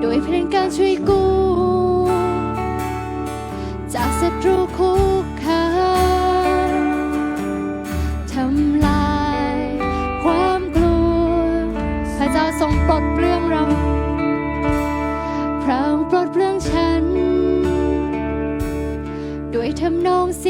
โดยเพลงการช่วยกู้ จากศัตรูคุกคามทำลายความกลัว พระเจ้าทรงปลดเปลื้องเรา พระองค์ปลดเปลื้องฉัน ด้วยทำนองเสีย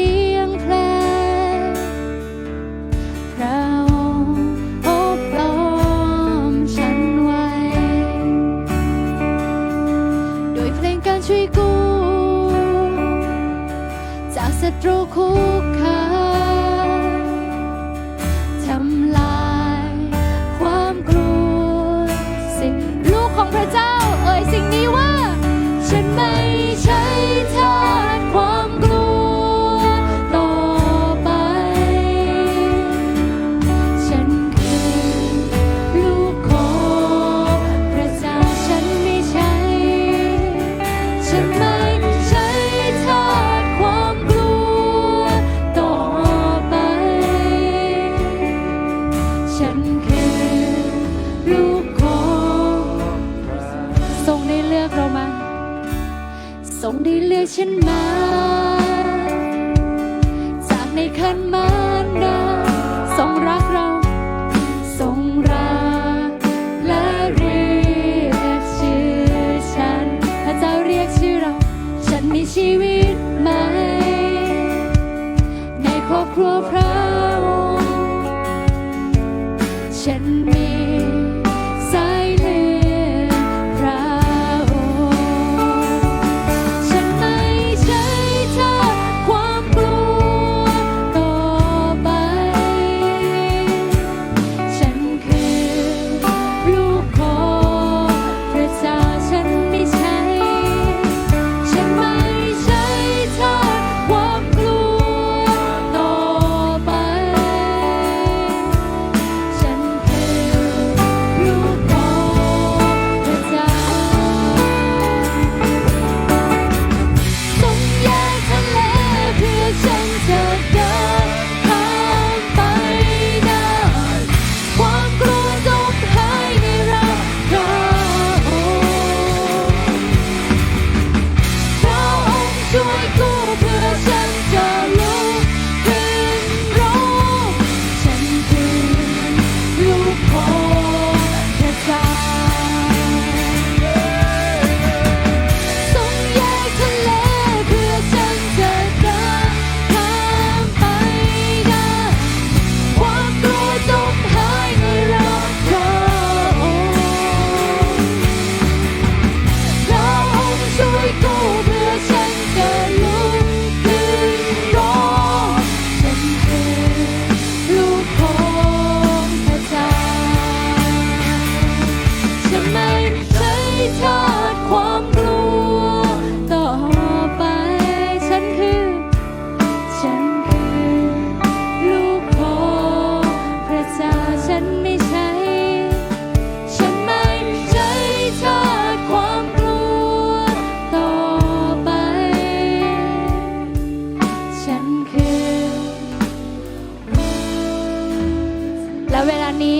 และเวลานี้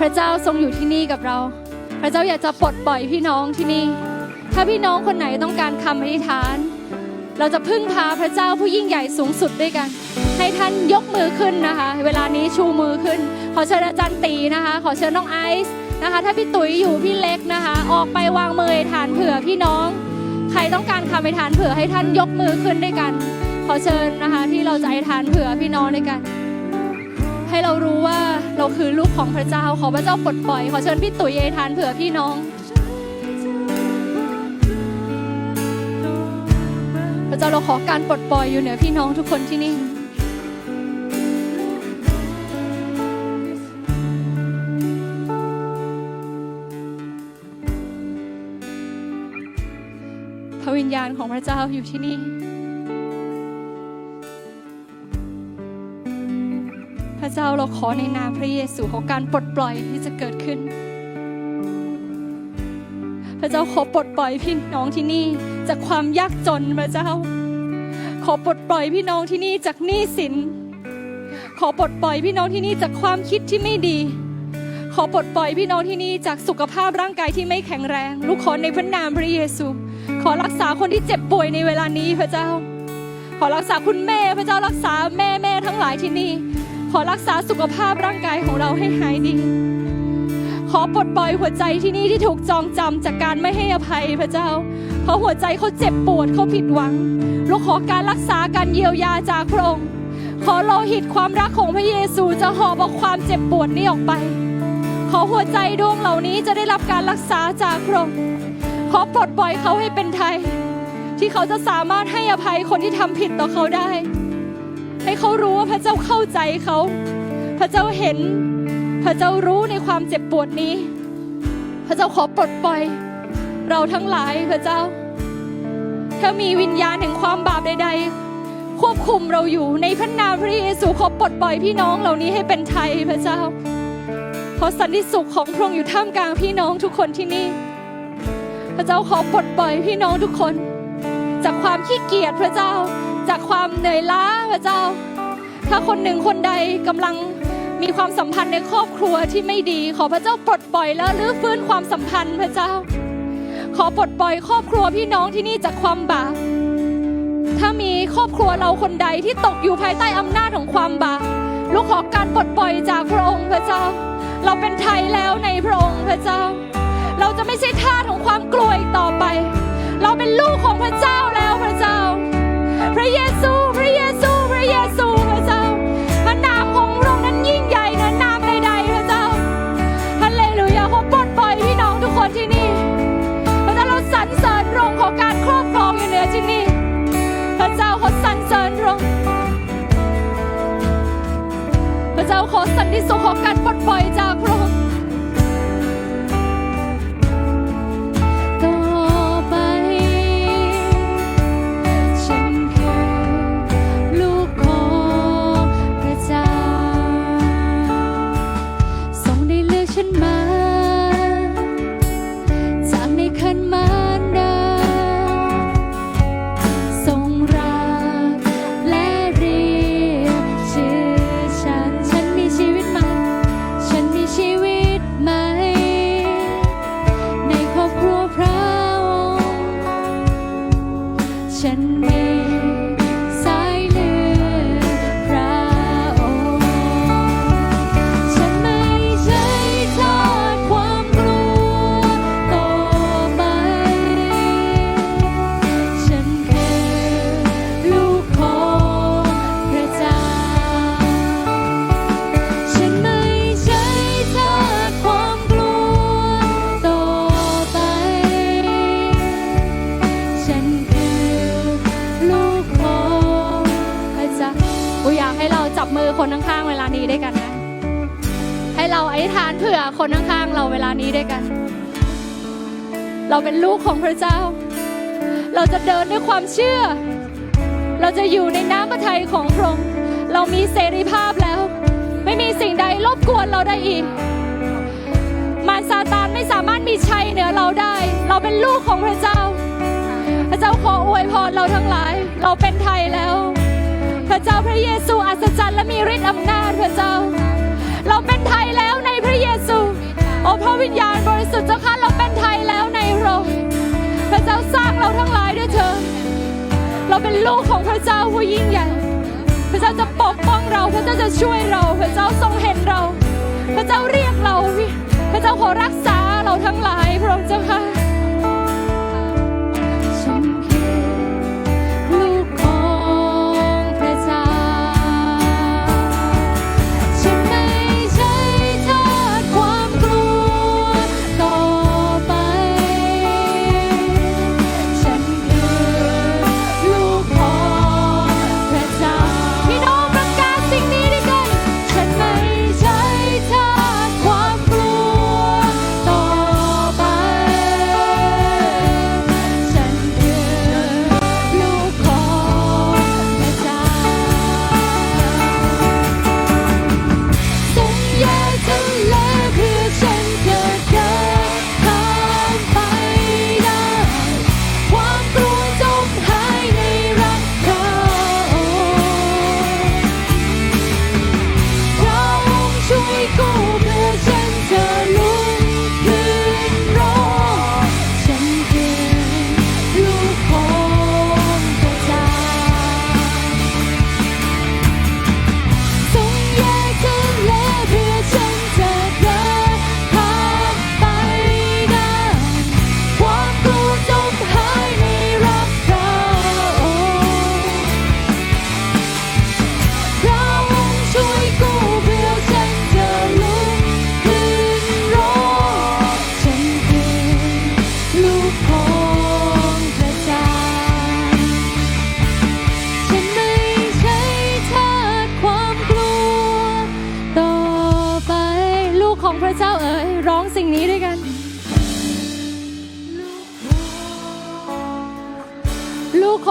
พระเจ้าทรงอยู่ที่นี่กับเรา พระเจ้าอยากจะปลดปล่อยพี่น้องที่นี่ ถ้าพี่น้องคนไหนต้องการคำอธิษฐาน เราจะพึ่งพาพระเจ้าผู้ยิ่งใหญ่สูงสุดด้วยกัน ให้ท่านยกมือขึ้นนะคะ เวลานี้ชูมือขึ้น ขอเชิญอาจารย์ตีนะคะ ขอเชิญน้องไอซ์นะคะ ถ้าพี่ตุ๋ยอยู่พี่เล็กนะคะ ออกไปวางมืออธิษฐานเผื่อพี่น้อง ใครต้องการคำอธิษฐานเผื่อให้ท่านยกมือขึ้นด้วยกัน ขอเชิญนะคะที่เราจะอธิษฐานเผื่อพี่น้องด้วยกัน ให้เรารู้ว่าเราคือลูกของพระเจ้า ขอพระเจ้าปลดปล่อย ขอเชิญพี่ตุ๋ยเอทานเผื่อพี่น้อง พระเจ้าเราขอการปลดปล่อยอยู่เหนือพี่น้องทุกคนที่นี่พระวิญญาณของพระเจ้าอยู่ที่นี่ เจ้าเราขอในนามพระเยซูของการปลดปล่อยที่จะเกิดขึ้น พระเจ้าขอปลดปล่อยพี่น้องที่นี่จากความยากจนพระเจ้า ขอปลดปล่อยพี่น้องที่นี่จากหนี้สิน ขอปลดปล่อยพี่น้องที่นี่จากความคิดที่ไม่ดี ขอปลดปล่อยพี่น้องที่นี่จากสุขภาพร่างกายที่ไม่แข็งแรง ลูกขอในพระนามพระเยซู ขอรักษาคนที่เจ็บป่วยในเวลานี้พระเจ้า ขอรักษาคุณแม่พระเจ้ารักษาแม่แม่ทั้งหลายที่นี่ ขอรักษาสุขภาพร่างกายของเราให้หายดี ขอปลดปล่อยหัวใจที่นี่ที่ถูกจองจำจากการไม่ให้อภัยพระเจ้า เพราะหัวใจเขาเจ็บปวดเขาผิดหวังลูกขอการรักษาการเยียวยาจากพระองค์ ขอโลหิตความรักของพระเยซูจะหอบเอาความเจ็บปวดนี้ออกไป ขอหัวใจดวงเหล่านี้จะได้รับการรักษาจากพระองค์ ขอปลดปล่อยเขาให้เป็นไทย ที่เขาจะสามารถให้อภัยคนที่ทำผิดต่อเขาได้ ให้เขารู้ว่าพระเจ้าเข้าใจเขา พระเจ้าเห็น พระเจ้ารู้ในความเจ็บปวดนี้ พระเจ้าขอปลดปล่อย เราทั้งหลายพระเจ้า ถ้ามีวิญญาณแห่งความบาปใด ๆ ควบคุมเราอยู่ในพระนามพระเยซูขอปลดปล่อยพี่น้องเหล่านี้ให้เป็นไทยพระเจ้าเพราะสันติสุขของพระองค์อยู่ท่ามกลางพี่น้องทุกคนที่นี่ พระเจ้าขอปลดปล่อยพี่น้องทุกคน จากความขี้เกียจพระเจ้า จากความเหนื่อยล้าพระเจ้า ถ้าคนหนึ่งคนใดกำลังมีความสัมพันธ์ในครอบครัวที่ไม่ดี ขอพระเจ้าปลดปล่อยแล้วรื้อฟื้นความสัมพันธ์พระเจ้า ขอปลดปล่อยครอบครัวพี่น้องที่นี่จากความบาปถ้ามีครอบครัวเราคนใดที่ตกอยู่ภายใต้อำนาจของความบาปลูกขอการปลดปล่อยจากพระองค์พระเจ้า เราเป็นไทยแล้วในพระองค์พระเจ้า เราจะไม่ใช่ทาสของความกลัวอีกต่อไป เราเป็นลูกของพระเจ้า พระเยซู พระเยซู พระเยซูพระเจ้าพระนามของพระองค์นั้นยิ่งใหญ่เหนะนามใดๆพระเจ้าฮาเลลูยาขอปลดปล่อยพี่น้องทุกคนที่นี่พระเจ้าเราสรรเสริญพระองค์ของการครอบครองอยู่เหนือที่นี่พระเจ้าขอสรรเสริญพระองค์พระเจ้าขอสันติสุขของการปลดปล่อยจากพระ คนข้างๆเวลานี้ด้วยกันนะ ให้เราอธิษฐานเผื่อคนข้างๆเราเวลานี้ด้วยกัน เราเป็นลูกของพระเจ้า เราจะเดินด้วยความเชื่อ เราจะอยู่ในน้ำพระทัยของพระองค์ เรามีเสรีภาพแล้ว ไม่มีสิ่งใดรบกวนเราได้อีก มารซาตานไม่สามารถมีชัยเหนือเราได้ เราเป็นลูกของพระเจ้า พระเจ้าขออวยพรเราทั้งหลาย เราเป็นไทยแล้ว พระเจ้าพระเยซูอัศจรรย์และมีฤทธิ์อำนาจพระเจ้า เราเป็นไทยแล้วในพระเยซู โอ้พระวิญญาณบริสุทธิ์เจ้าค่ะเราเป็นไทยแล้วในพระองค์พระเจ้าสร้างเราทั้งหลายด้วยเถิดเราเป็นลูกของพระเจ้าผู้ยิ่งใหญ่ พระเจ้าจะปกป้องเรา พระเจ้าจะช่วยเรา พระเจ้าทรงเห็นเรา พระเจ้าเรียกเรา พระเจ้าขอรักษาเราทั้งหลายพระองค์เจ้าค่ะ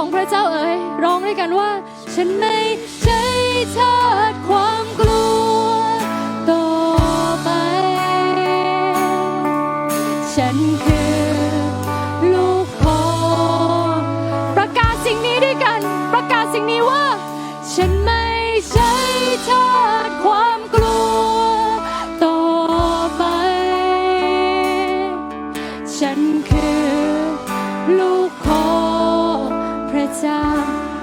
ของพระเจ้าเอ๋ยร้องด้วยกันว่า ฉันไม่ใช่ทาสความกลัวต่อไป ฉันคือ